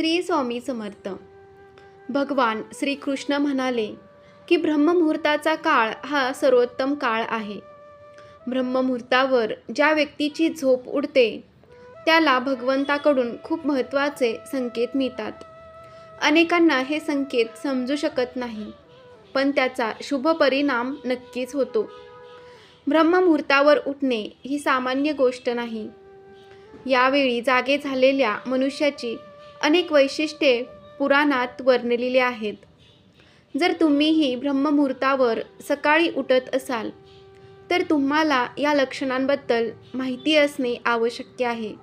श्री स्वामी समर्थ. भगवान श्रीकृष्ण म्हणाले की ब्रह्ममुहूर्ताचा काळ हा सर्वोत्तम काळ आहे. ब्रह्ममुहूर्तावर ज्या व्यक्तीची झोप उडते त्याला भगवंताकडून खूप महत्त्वाचे संकेत मिळतात. अनेकांना हे संकेत समजू शकत नाही पण त्याचा शुभ परिणाम नक्कीच होतो. ब्रह्ममुहूर्तावर उठणे ही सामान्य गोष्ट नाही. यावेळी जागे झालेल्या मनुष्याची अनेक वैशिष्ट्ये पुराणात वर्णलेली आहेत. जर तुम्हीही ब्रह्ममुहूर्तावर सकाळी उठत असाल तर तुम्हाला या लक्षणांबद्दल माहिती असणे आवश्यक आहे.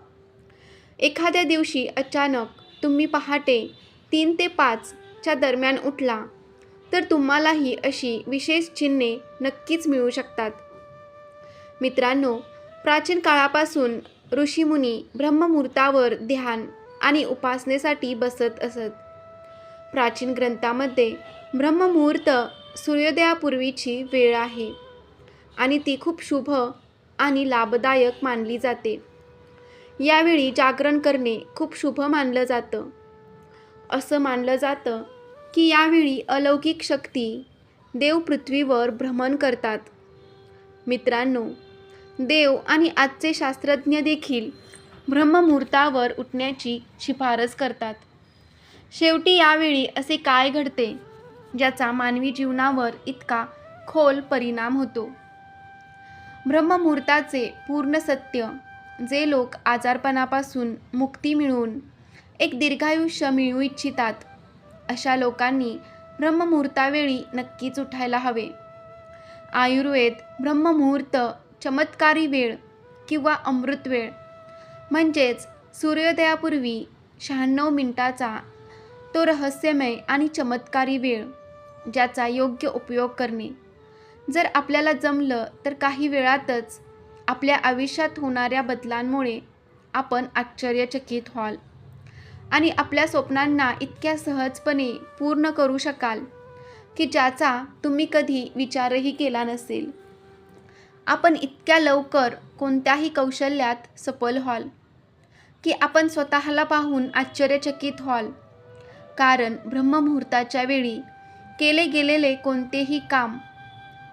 एखाद्या दिवशी अचानक तुम्ही पहाटे तीन ते पाचच्या दरम्यान उठला तर तुम्हालाही अशी विशेष चिन्हे नक्कीच मिळू शकतात. मित्रांनो प्राचीन काळापासून ऋषीमुनी ब्रह्ममुहूर्तावर ध्यान आणि उपासनेसाठी बसत असत. प्राचीन ग्रंथामध्ये ब्रह्ममुहूर्त सूर्योदयापूर्वीची वेळ आहे आणि ती खूप शुभ आणि लाभदायक मानली जाते. यावेळी जागरण करणे खूप शुभ मानलं जातं. असं मानलं जातं की यावेळी अलौकिक शक्ती देव पृथ्वीवर भ्रमण करतात. मित्रांनो देव आणि आजचे शास्त्रज्ञ देखील ब्रह्ममुहूर्तावर उठण्याची शिफारस करतात. शेवटी यावेळी असे काय घडते? ज्याचा मानवी जीवनावर इतका खोल परिणाम होतो. ब्रह्ममुहूर्ताचे पूर्ण सत्य जे लोक आजारपणापासून मुक्ती मिळवून एक दीर्घायुष्य मिळवू इच्छितात अशा लोकांनी ब्रह्ममुहूर्तावेळी नक्कीच उठायला हवे. आयुर्वेद ब्रह्ममुहूर्त चमत्कारी वेळ किंवा अमृत वेळ म्हणजेच सूर्योदयापूर्वी शहाण्णव मिनिटाचा तो रहस्यमय आणि चमत्कारी वेळ ज्याचा योग्य उपयोग करणे. जर आपल्याला जमलं तर काही वेळातच आपल्या आयुष्यात होणाऱ्या बदलांमुळे आपण आश्चर्यचकित व्हाल आणि आपल्या स्वप्नांना इतक्या सहजपणे पूर्ण करू शकाल की ज्याचा तुम्ही कधी विचारही केला नसेल. आपण इतक्या लवकर कोणत्याही कौशल्यात सफल व्हाल. की आपण स्वतःला पाहून आश्चर्यचकित व्हाल. कारण ब्रह्ममुहूर्ताच्या वेळी केले गेलेले कोणतेही काम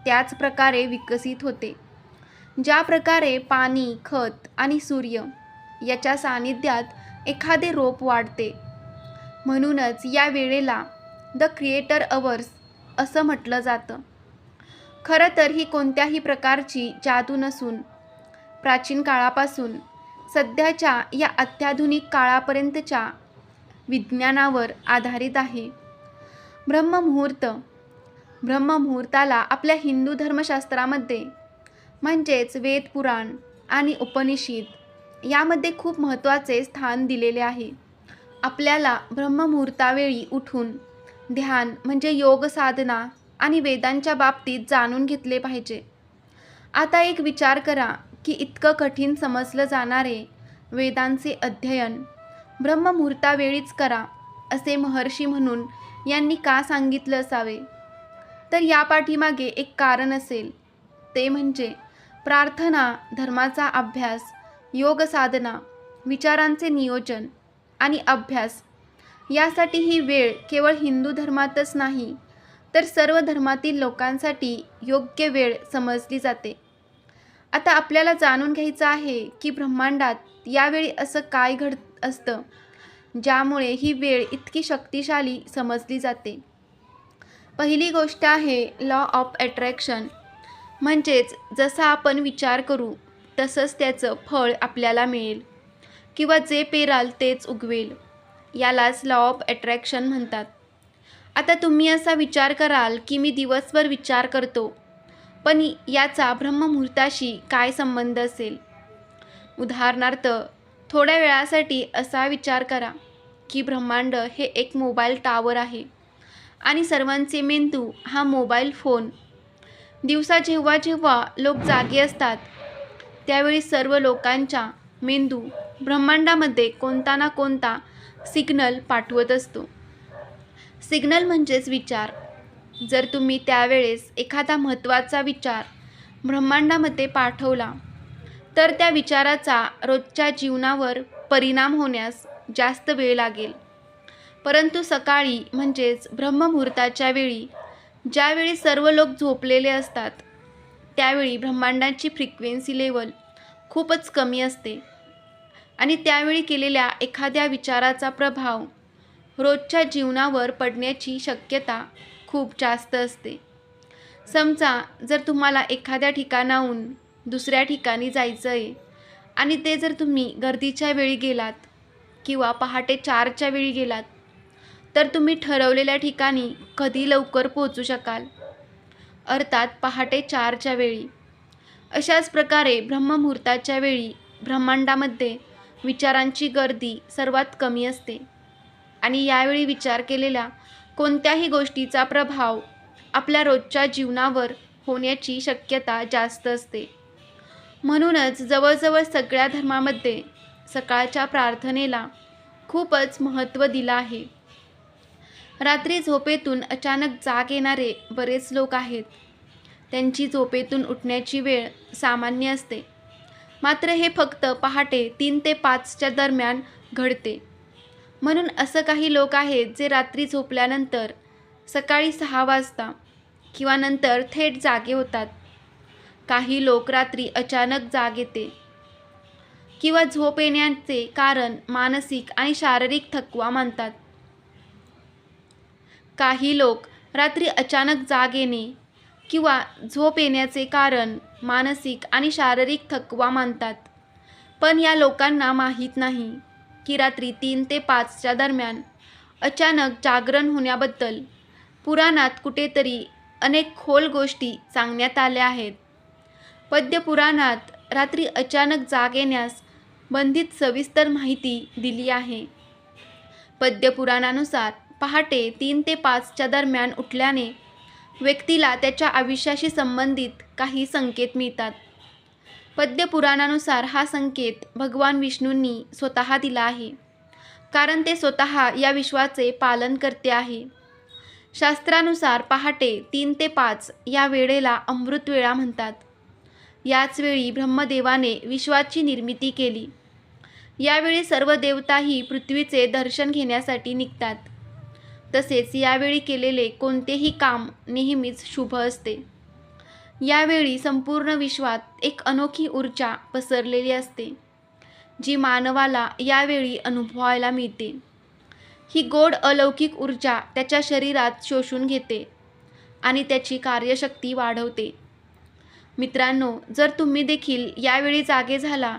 त्याच प्रकारे विकसित होते. ज्या प्रकारे पाणी खत आणि सूर्य याच्या सानिध्यात एखादे रोप वाढते म्हणूनच या वेळेला द क्रिएटर अवर्स असं म्हटलं जातं. खरं तर ही कोणत्याही प्रकारची जादू नसून प्राचीन काळापासून सध्याच्या या अत्याधुनिक काळापर्यंतच्या विज्ञानावर आधारित आहे. ब्रह्ममुहूर्त ब्रह्ममुहूर्ताला आपल्या हिंदू धर्मशास्त्रामध्ये म्हणजेच वेद पुराण आणि उपनिषद यामध्ये खूप महत्त्वाचे स्थान दिलेले आहे. आपल्याला ब्रह्ममुहूर्तावेळी उठून ध्यान म्हणजे योग साधना आणि वेदांच्या बाबतीत जाणून घेतले पाहिजे. आता एक विचार करा की इतकं कठीण समजलं जाणारे वेदांचे अध्ययन ब्रह्ममुहूर्तावेळीच करा असे महर्षी म्हणून यांनी का सांगितलं असावे? तर या पाठीमागे एक कारण असेल. ते म्हणजे प्रार्थना धर्माचा अभ्यास योग साधना विचारांचे नियोजन आणि अभ्यास. यासाठी ही वेळ केवळ हिंदू धर्मातच नाही तर सर्व धर्मातील लोकांसाठी योग्य वेळ समजली जाते. आता आपल्याला जाणून घ्यायचं आहे की ब्रह्मांडात यावेळी असं काय घडत असतं ज्यामुळे ही वेळ इतकी शक्तिशाली समजली जाते. पहिली गोष्ट आहे लॉ ऑफ अट्रॅक्शन म्हणजेच जसा आपण विचार करू तसंच त्याचं फळ आपल्याला मिळेल किंवा जे पेराल तेच उगवेल यालाच लॉ ऑफ अट्रॅक्शन म्हणतात. आता तुम्ही असा विचार कराल की मी दिवसभर विचार करतो पण याचा ब्रह्ममुहूर्ताशी काय संबंध असेल? उदाहरणार्थ थोड्या वेळासाठी असा विचार करा की ब्रह्मांड हे एक मोबाईल टावर आहे आणि सर्वांचे मेंदू हा मोबाईल फोन. दिवसा जेव्हा जेव्हा लोक जागे असतात त्यावेळी सर्व लोकांच्या मेंदू ब्रह्मांडामध्ये कोणता ना कोणता सिग्नल पाठवत असतो. सिग्नल म्हणजेच विचार. जर तुम्ही त्यावेळेस एखादा महत्त्वाचा विचार ब्रह्मांडामध्ये पाठवला तर त्या विचाराचा रोजच्या जीवनावर परिणाम होण्यास जास्त वेळ लागेल. परंतु सकाळी म्हणजेच ब्रह्ममुहूर्ताच्या वेळी ज्यावेळी सर्व लोक झोपलेले असतात त्यावेळी ब्रह्मांडाची फ्रिक्वेन्सी लेवल खूपच कमी असते आणि त्यावेळी केलेल्या एखाद्या विचाराचा प्रभाव रोजच्या जीवनावर पडण्याची शक्यता खूप जास्त असते. समजा जर तुम्हाला एखाद्या ठिकाणाहून दुसऱ्या ठिकाणी जायचं आहे आणि ते जर तुम्ही गर्दीच्या वेळी गेलात किंवा पहाटे चारच्या वेळी गेलात तर तुम्ही ठरवलेल्या ठिकाणी कधी लवकर पोहोचू शकाल? अर्थात पहाटे चारच्या वेळी. अशाच प्रकारे ब्रह्ममुहूर्ताच्या वेळी ब्रह्मांडामध्ये विचारांची गर्दी सर्वात कमी असते. आणि यावेळी विचार केलेल्या कोणत्याही गोष्टीचा प्रभाव आपल्या रोजच्या जीवनावर होण्याची शक्यता जास्त असते. म्हणूनच जवळजवळ सगळ्या धर्मामध्ये सकाळच्या प्रार्थनेला खूपच महत्त्व दिलं आहे. रात्री झोपेतून अचानक जाग येणारे बरेच लोक आहेत. त्यांची झोपेतून उठण्याची वेळ सामान्य असते. मात्र हे फक्त पहाटे तीन ते पाचच्या दरम्यान घडते. म्हणून असं काही लोक आहेत जे रात्री झोपल्यानंतर सकाळी सहा वाजता किंवा नंतर थेट जागे होतात. काही लोक रात्री अचानक जाग येते किंवा झोप येण्याचे कारण मानसिक आणि शारीरिक थकवा मानतात. काही लोक रात्री अचानक जाग येणे किंवा झोप येण्याचे कारण मानसिक आणि शारीरिक थकवा मानतात. पण या लोकांना माहीत नाही. की रात्री तीन ते पाचच्या दरम्यान अचानक जागरण होण्याबद्दल पुराणात कुठेतरी अनेक खोल गोष्टी सांगण्यात आल्या आहेत. पद्यपुराणात रात्री अचानक जाग येण्यास बंधित सविस्तर माहिती दिली आहे. पद्यपुराणानुसार पहाटे तीन ते पाचच्या दरम्यान उठल्याने व्यक्तीला त्याच्या आयुष्याशी संबंधित काही संकेत मिळतात. पद्यपुराणानुसार हा संकेत भगवान विष्णूंनी स्वतः दिला आहे. कारण ते स्वतः या विश्वाचे पालन करते आहे. शास्त्रानुसार पहाटे तीन ते पाच या वेळेला अमृत वेळा म्हणतात. याच वेळी ब्रह्मदेवाने विश्वाची निर्मिती केली. यावेळी सर्व देवताही पृथ्वीचे दर्शन घेण्यासाठी निघतात. तसेच यावेळी केलेले कोणतेही काम नेहमीच शुभ असते. यावेळी संपूर्ण विश्वात एक अनोखी ऊर्जा पसरलेली असते जी मानवाला यावेळी अनुभवायला मिळते. ही गोड अलौकिक ऊर्जा त्याच्या शरीरात शोषून घेते आणि त्याची कार्यशक्ती वाढवते. मित्रांनो जर तुम्ही देखील यावेळी जागे झाला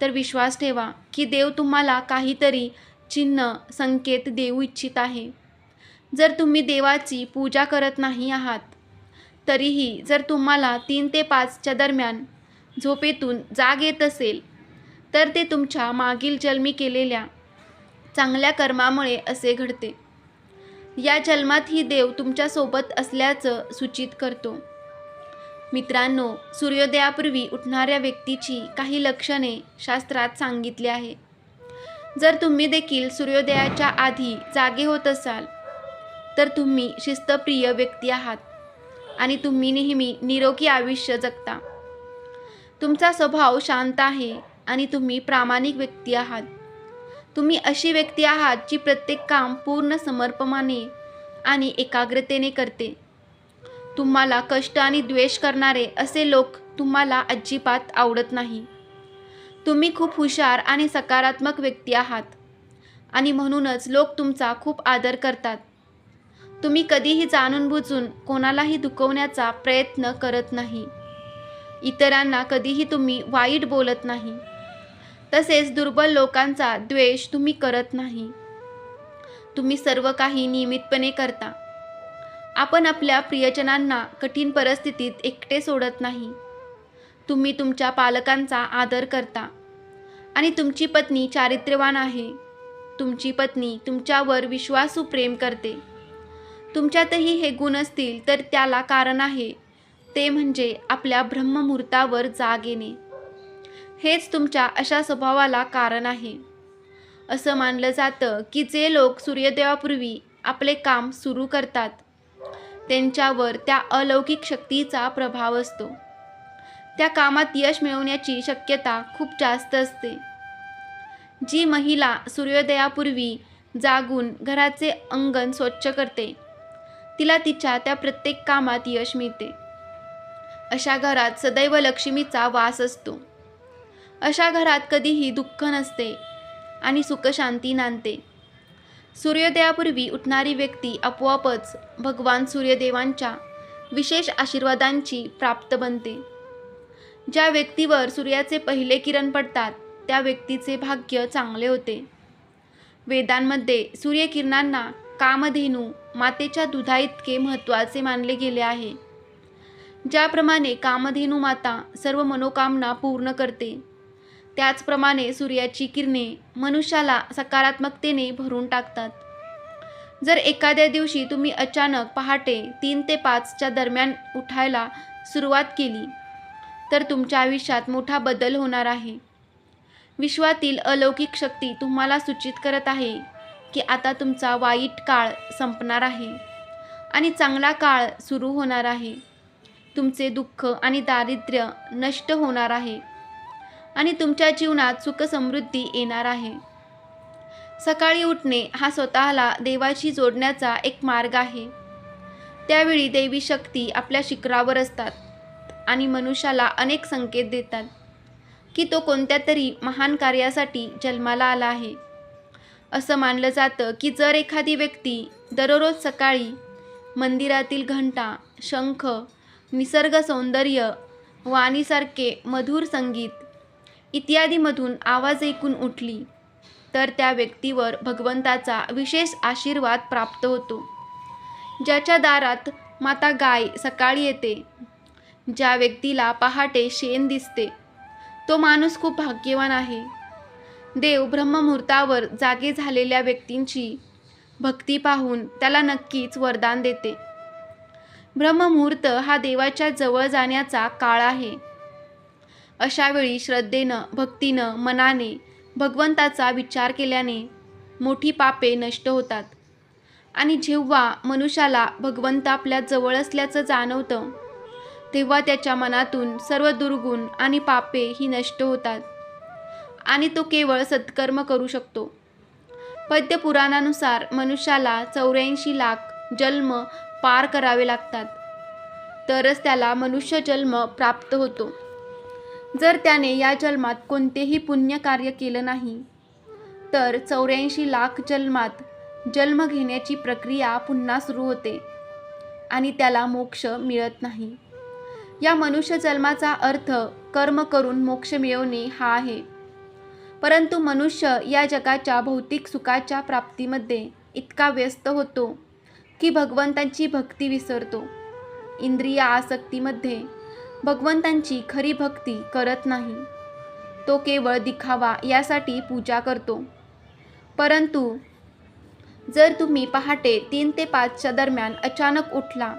तर विश्वास ठेवा की देव तुम्हाला काहीतरी चिन्ह संकेत देऊ इच्छित आहे. जर तुम्ही देवाची पूजा करत नाही आहात तरीही जर तुम्हाला तीन ते पाचच्या दरम्यान झोपेतून जाग येत असेल तर ते तुमच्या मागील जन्मी केलेल्या चांगल्या कर्मामुळे असे घडते. या जन्मातही देव तुमच्यासोबत असल्याचं सूचित करतो. मित्रांनो सूर्योदयापूर्वी उठणाऱ्या व्यक्तीची काही लक्षणे शास्त्रात सांगितली आहे. जर तुम्ही देखील सूर्योदयाच्या आधी जागे होत असाल तर तुम्ही शिस्तप्रिय व्यक्ती आहात. आणि तुम्ही नेहमी निरोगी आयुष्य जगता. तुमचा स्वभाव शांत आहे आणि तुम्ही प्रामाणिक व्यक्ती आहात. तुम्ही अशी व्यक्ती आहात जी प्रत्येक काम पूर्ण समर्पमाने आणि एकाग्रतेने करते. तुम्हाला कष्ट आणि द्वेष करणारे असे लोक तुम्हाला अजिबात आवडत नाही. तुम्ही खूप हुशार आणि सकारात्मक व्यक्ती आहात आणि म्हणूनच लोक तुमचा खूप आदर करतात. तुम्ही कधीही जाणून बुजून कोणालाही दुखवण्याचा प्रयत्न करत नाही. इतरांना कधीही तुम्ही वाईट बोलत नाही. तसेच दुर्बल लोकांचा द्वेष तुम्ही करत नाही. तुम्ही सर्व काही नियमितपणे करता. आपण आपल्या प्रियजनांना कठीण परिस्थितीत एकटे सोडत नाही. तुम्ही तुमच्या पालकांचा आदर करता. आणि तुमची पत्नी चारित्र्यवान आहे. तुमची पत्नी तुमच्यावर विश्वासू प्रेम करते. तुमच्यातही हे गुण असतील तर त्याला कारण आहे. ते म्हणजे आपल्या ब्रह्ममुहूर्तावर जाग येणे. हेच तुमच्या अशा स्वभावाला कारण आहे. असं मानलं जातं की जे लोक सूर्योदयापूर्वी आपले काम सुरू करतात त्यांच्यावर त्या अलौकिक शक्तीचा प्रभाव असतो. त्या कामात यश मिळवण्याची शक्यता खूप जास्त असते. जी महिला सूर्योदयापूर्वी जागून घराचे अंगण स्वच्छ करते तिला तिच्या त्या प्रत्येक कामात यश मिळते. अशा घरात सदैव लक्ष्मीचा वास असतो. अशा घरात कधीही दुःख नसते आणि सुखशांती नांदते. सूर्योदयापूर्वी उठणारी व्यक्ती आपोआपच भगवान सूर्यदेवांच्या विशेष आशीर्वादांची प्राप्त बनते. ज्या व्यक्तीवर सूर्याचे पहिले किरण पडतात त्या व्यक्तीचे भाग्य चांगले होते. वेदांमध्ये सूर्यकिरणांना कामधेनू मातेच्या दुधाइतके महत्त्वाचे मानले गेले आहे. ज्याप्रमाणे कामधेनू माता सर्व मनोकामना पूर्ण करते त्याचप्रमाणे सूर्याची किरणे मनुष्याला सकारात्मकतेने भरून टाकतात. जर एखाद्या दिवशी तुम्ही अचानक पहाटे तीन ते पाचच्या दरम्यान उठायला सुरुवात केली तर तुमच्या आयुष्यात मोठा बदल होणार आहे. विश्वातील अलौकिक शक्ती तुम्हाला सूचित करत आहे की आता तुमचा वाईट काळ संपणार आहे आणि चांगला काळ सुरू होणार आहे. तुमचे दुःख आणि दारिद्र्य नष्ट होणार आहे आणि तुमच्या जीवनात सुखसमृद्धी येणार आहे. सकाळी उठणे हा स्वतःला देवाशी जोडण्याचा एक मार्ग आहे. त्यावेळी देवी शक्ती आपल्या शिखरावर असतात आणि मनुष्याला अनेक संकेत देतात की तो कोणत्या तरी महान कार्यासाठी जन्माला आला आहे. असं मानलं जातं की जर एखादी व्यक्ती दररोज सकाळी मंदिरातील घंटा शंख निसर्ग सौंदर्य वाणीसारखे मधुर संगीत इत्यादीमधून आवाज ऐकून उठली तर त्या व्यक्तीवर भगवंताचा विशेष आशीर्वाद प्राप्त होतो. ज्याच्या दारात माता गाय सकाळी येते ज्या व्यक्तीला पहाटे शेण दिसते तो माणूस खूप भाग्यवान आहे. देव ब्रह्ममुहूर्तावर जागे झालेल्या व्यक्तींची भक्ती पाहून त्याला नक्कीच वरदान देते. ब्रह्ममुहूर्त हा देवाच्या जवळ जाण्याचा काळ आहे. अशावेळी श्रद्धेनं भक्तीनं मनाने भगवंताचा विचार केल्याने मोठी पापे नष्ट होतात. आणि जेव्हा मनुष्याला भगवंत आपल्या जवळ असल्याचं जाणवतं तेव्हा त्याच्या मनातून सर्व दुर्गुण आणि पापे ही नष्ट होतात. आणि तो केवळ सत्कर्म करू शकतो. पद्यपुराणानुसार मनुष्याला चौऱ्याऐंशी लाख जन्म पार करावे लागतात. तरच त्याला मनुष्य जन्म प्राप्त होतो. जर त्याने या जन्मात कोणतेही पुण्य कार्य केलं नाही तर चौऱ्याऐंशी लाख जन्मात जन्म घेण्याची प्रक्रिया पुन्हा सुरू होते आणि त्याला मोक्ष मिळत नाही. या मनुष्य जन्माचा अर्थ कर्म करून मोक्ष मिळवणे हा आहे. परंतु मनुष्य या जगाच्या भौतिक सुखाच्या प्राप्तीमध्ये इतका व्यस्त होतो की भगवंतांची भक्ती विसरतो. इंद्रिय आसक्तीमध्ये भगवंतांची खरी भक्ती करत नाही. तो केवळ दिखावा यासाठी पूजा करतो. परंतु जर तुम्ही पहाटे तीन ते पाचच्या दरम्यान अचानक उठला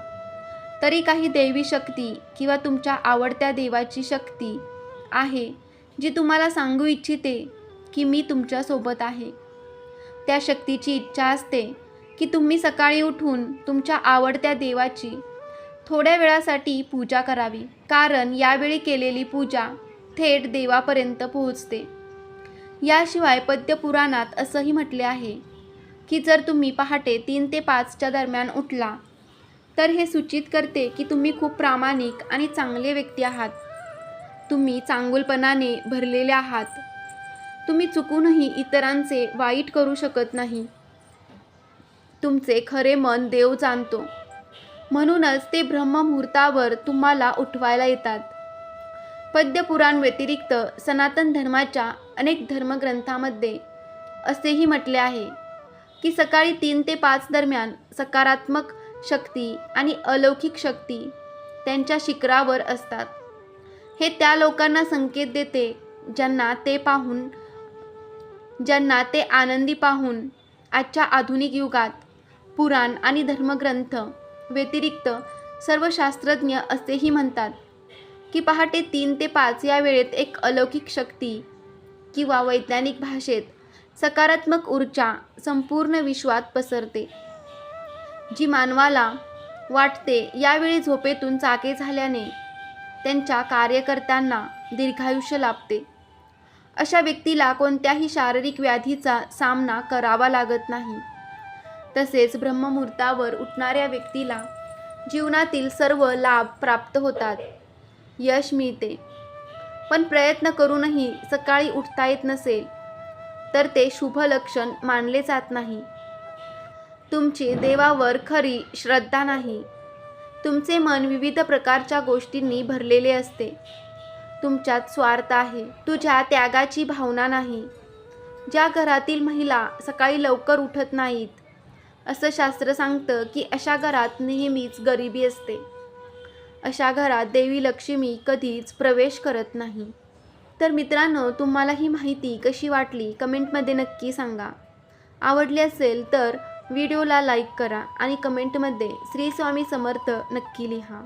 तरी काही देवी शक्ती किंवा तुमच्या आवडत्या देवाची शक्ती आहे. जी तुम्हाला सांगू इच्छिते की मी तुमच्यासोबत आहे. त्या शक्तीची इच्छा असते की तुम्ही सकाळी उठून तुमच्या आवडत्या देवाची थोड्या वेळासाठी पूजा करावी. कारण यावेळी केलेली पूजा थेट देवापर्यंत पोहोचते. याशिवाय पद्यपुराणात असंही म्हटले आहे की जर तुम्ही पहाटे तीन ते पाचच्या दरम्यान उठला तर हे सूचित करते की तुम्ही खूप प्रामाणिक आणि चांगले व्यक्ती आहात. तुम्ही चांगुलपणाने भरलेले आहात. तुम्ही चुकूनही इतरांचे वाईट करू शकत नाही. तुमचे खरे मन देव जाणतो. म्हणूनच ते ब्रह्ममुहूर्तावर तुम्हाला उठवायला येतात. पद्यपुराण व्यतिरिक्त सनातन धर्माच्या अनेक धर्मग्रंथामध्ये असेही म्हटले आहे की सकाळी तीन ते पाच दरम्यान सकारात्मक शक्ती आणि अलौकिक शक्ती त्यांच्या शिखरावर असतात. हे त्या लोकांना संकेत देते ज्यांना ते पाहून ज्यांना ते आनंदी पाहून आजच्या आधुनिक युगात पुराण आणि धर्मग्रंथ व्यतिरिक्त सर्व शास्त्रज्ञ असेही म्हणतात की पहाटे तीन ते पाच या वेळेत एक अलौकिक शक्ती किंवा वैज्ञानिक भाषेत सकारात्मक ऊर्जा संपूर्ण विश्वात पसरते जी मानवाला वाटते यावेळी झोपेतून चाके झाल्याने त्यांच्या कार्यकर्त्यांना दीर्घायुष्य लाभते. अशा व्यक्तीला कोणत्याही शारीरिक व्याधीचा सामना करावा लागत नाही. तसेच ब्रह्ममुहूर्तावर उठणाऱ्या व्यक्तीला जीवनातील सर्व लाभ प्राप्त होतात. यश मिळते. पण प्रयत्न करूनही सकाळी उठता येत नसेल तर ते शुभ लक्षण मानले जात नाही. तुमची देवावर खरी श्रद्धा नाही. तुमचे मन विविध प्रकारच्या गोष्टींनी भरलेले असते. तुमच्यात स्वार्थ आहे. तुझ्या त्यागाची भावना नाही. ज्या घरातील महिला सकाळी लवकर उठत नाहीत असं शास्त्र सांगतं की अशा घरात नेहमीच गरिबी असते. अशा घरात देवी लक्ष्मी कधीच प्रवेश करत नाही. तर मित्रांनो तुम्हाला ही माहिती कशी वाटली? कमेंटमध्ये नक्की सांगा. आवडली असेल तर व्हिडिओला लाईक करा आणि कमेंटमध्ये श्री स्वामी समर्थ नक्की लिहा.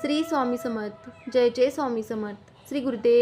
श्री स्वामी समर्थ. जय जय स्वामी समर्थ. श्री गुरुदेव